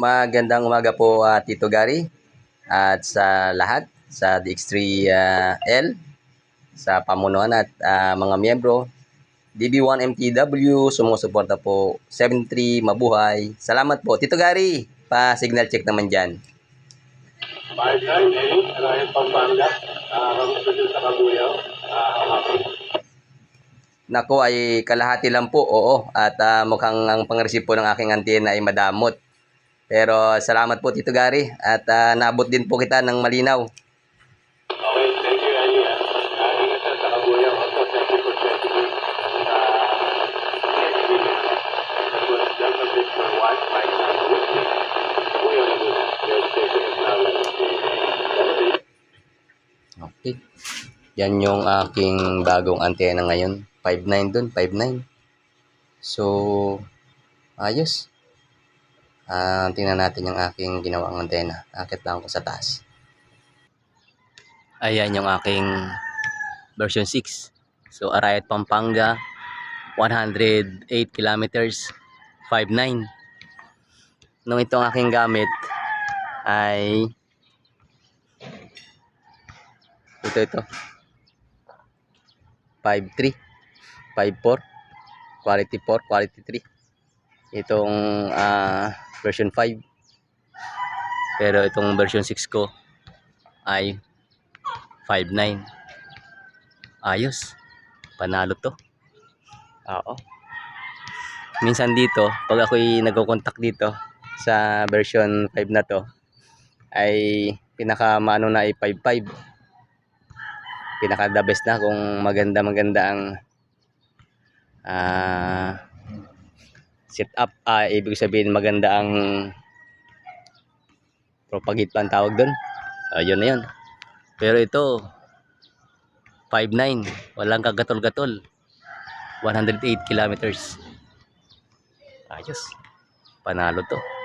magandang umaga po ah, Tito Gary at sa lahat sa DX3L sa pamunuan at ah, mga miyembro DB1 MTW sumusuporta po 73 mabuhay salamat po Tito Gary pa signal check naman dyan nine eight, Ryan Pampanga, uh, sa Kabuyaw, uh. Nako ay kalahati lang po, oo. At ah, mukhang ang pang-receive po ng aking antena ay madamot. Pero salamat po Tito Gary at ah, naabot din po kita ng malinaw. Okay, thank you, Annie. Uh, ingat ka sa Kabuyaw. Also, thank you for checking in. Uh, next week, that was Delta Victor 1, Mike Whitney. Kabuyaw na muna. Your station is now in the Okay. Yan yung aking bagong antena ngayon. 5.9 dun, 5.9. So, ayos. Ah, tingnan natin yung aking ginawang antena. Akit lang ako sa taas. Ayan yung aking version 6. So, Arayat Pampanga, 108 kilometers, 5.9. Nung itong aking gamit ay ito ito 5.3 5.4 quality 4 quality 3 itong ah, version 5 pero itong version 6 ko ay 5.9 ayos. Panalo to. Oo. Minsan dito pag ako'y nagko-contact dito sa version 5 na to ay pinaka maano na ay 5.5 pinaka the best na kung maganda maganda ang ah setup ah ibig sabihin maganda ang propagate pa tawag doon ayun na yun. Pero ito 5.9 walang kagatol-gatol. 108 kilometers. Ayos. Panalo to